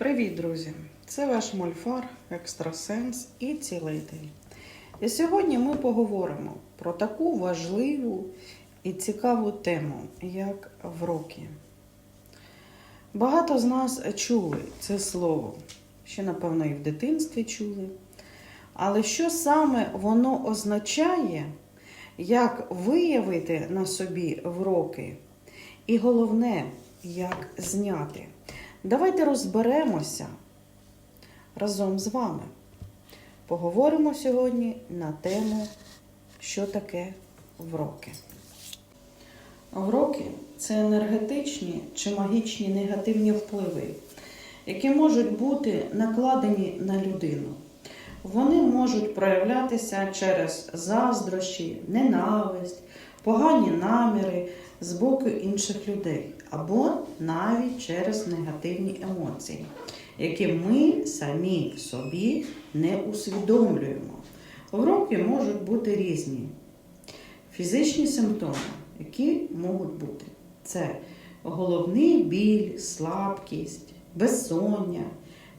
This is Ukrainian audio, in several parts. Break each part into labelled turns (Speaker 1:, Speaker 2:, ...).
Speaker 1: Привіт, друзі! Це ваш мольфар, екстрасенс і цілитель. І сьогодні ми поговоримо про таку важливу і цікаву тему, як вроки. Багато з нас чули це слово, ще, напевно, і в дитинстві чули. Але що саме воно означає, як виявити на собі вроки? І головне, як зняти. Давайте розберемося разом з вами. Поговоримо сьогодні на тему, що таке вроки. Вроки це енергетичні чи магічні негативні впливи, які можуть бути накладені на людину. Вони можуть проявлятися через заздрощі, ненависть, погані наміри з боку інших людей, або навіть через негативні емоції, які ми самі в собі не усвідомлюємо. Уроки можуть бути різні. Фізичні симптоми, які можуть бути, це головний біль, слабкість, безсоння,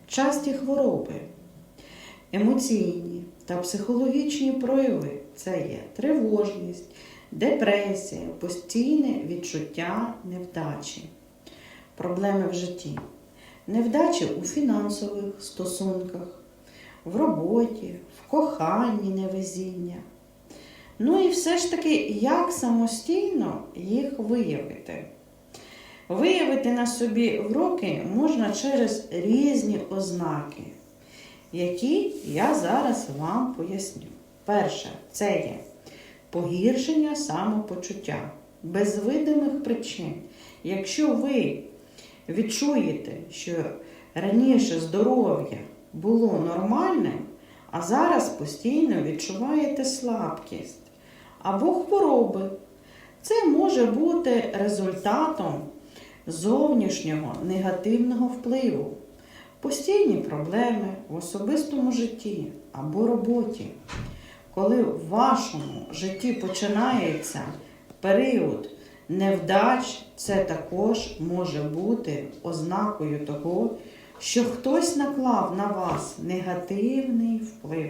Speaker 1: часті хвороби, емоційні та психологічні прояви це є тривожність, депресія, постійне відчуття невдачі, проблеми в житті, невдачі у фінансових стосунках, в роботі, в коханні невезіння. Ну і все ж таки, як самостійно їх виявити? Виявити на собі вроки можна через різні ознаки, які я зараз вам поясню. Перше, це є погіршення самопочуття без видимих причин. Якщо ви відчуєте, що раніше здоров'я було нормальним, а зараз постійно відчуваєте слабкість або хвороби, це може бути результатом зовнішнього негативного впливу, постійні проблеми в особистому житті або роботі. Коли в вашому житті починається період невдач, це також може бути ознакою того, що хтось наклав на вас негативний вплив.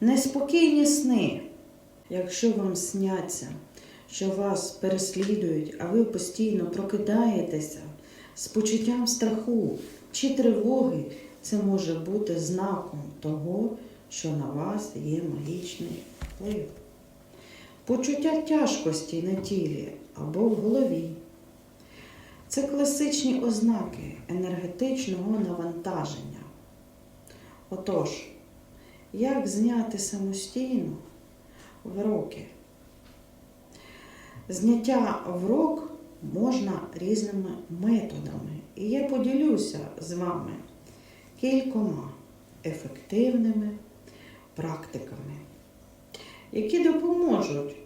Speaker 1: Неспокійні сни, якщо вам сняться, що вас переслідують, а ви постійно прокидаєтеся з почуттям страху чи тривоги, це може бути знаком того, що на вас є магічний вплив. Почуття тяжкості на тілі або в голові. Це класичні ознаки енергетичного навантаження. Отож, як зняти самостійно вроки? Зняття врок можна різними методами. І я поділюся з вами кількома ефективними практиками, які допоможуть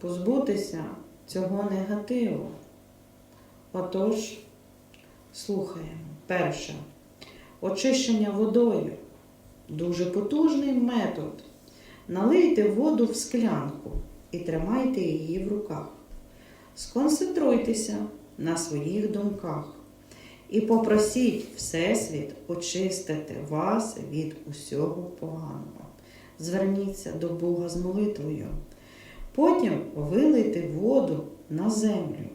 Speaker 1: позбутися цього негативу. Отож, слухаємо. Перше. Очищення водою. Дуже потужний метод. Налийте воду в склянку і тримайте її в руках. Сконцентруйтеся на своїх думках і попросіть Всесвіт очистити вас від усього поганого. Зверніться до Бога з молитвою. Потім вилийте воду на землю.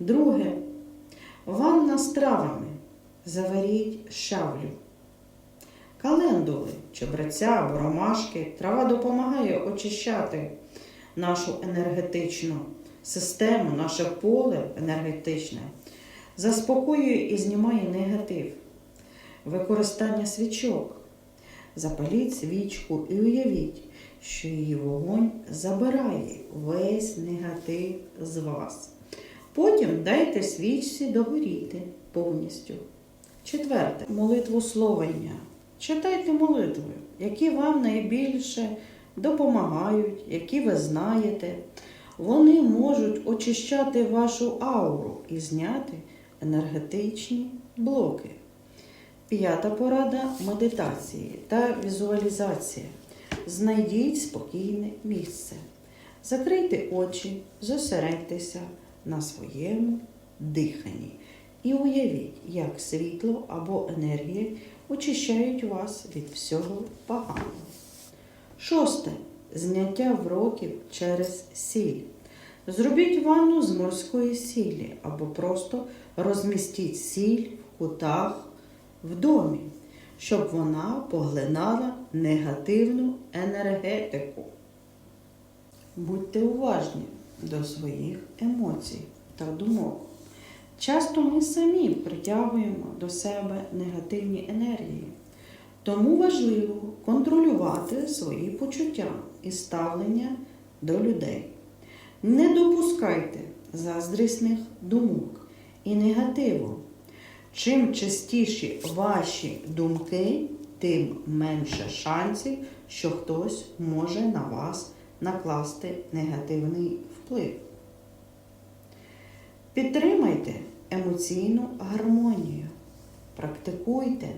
Speaker 1: Друге. Ванна з травами. Заваріть шавлю. Календули, чебреця або ромашки. Трава допомагає очищати нашу енергетичну систему, наше поле енергетичне, заспокоює і знімає негатив, використання свічок. Запаліть свічку і уявіть, що її вогонь забирає весь негатив з вас. Потім дайте свічці догоріти повністю. Четверте молитву словення. Читайте молитви, які вам найбільше допомагають, які ви знаєте. Вони можуть очищати вашу ауру і зняти енергетичні блоки. П'ята порада медитації та візуалізація. Знайдіть спокійне місце. Закрийте очі, зосередьтеся на своєму диханні і уявіть, як світло або енергія очищають вас від всього поганого. Шосте. Зняття вроків через сіль. Зробіть ванну з морської сілі або просто розмістіть сіль в кутах в домі, щоб вона поглинала негативну енергетику. Будьте уважні до своїх емоцій та думок. Часто ми самі притягуємо до себе негативні енергії, тому важливо контролювати свої почуття і ставлення до людей. Не допускайте заздрісних думок і негативу. Чим частіші ваші думки, тим менше шансів, що хтось може на вас накласти негативний вплив. Підтримайте емоційну гармонію, практикуйте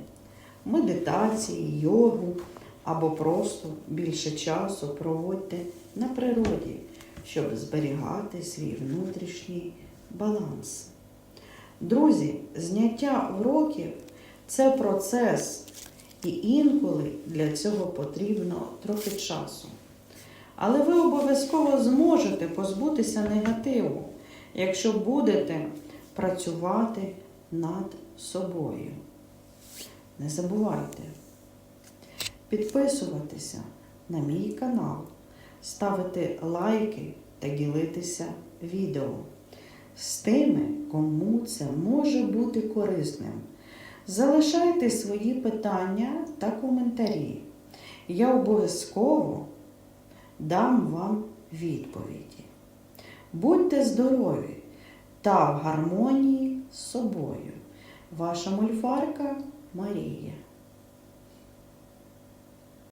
Speaker 1: медитації, йогу або просто більше часу проводьте на природі, щоб зберігати свій внутрішній баланс. Друзі, зняття уроків це процес, і інколи для цього потрібно трохи часу. Але ви обов'язково зможете позбутися негативу, якщо будете працювати над собою. Не забувайте підписуватися на мій канал, ставити лайки та ділитися відео з тими, кому це може бути корисним. Залишайте свої питання та коментарі. Я обов'язково дам вам відповіді. Будьте здорові та в гармонії з собою. Ваша мольфарка Марія.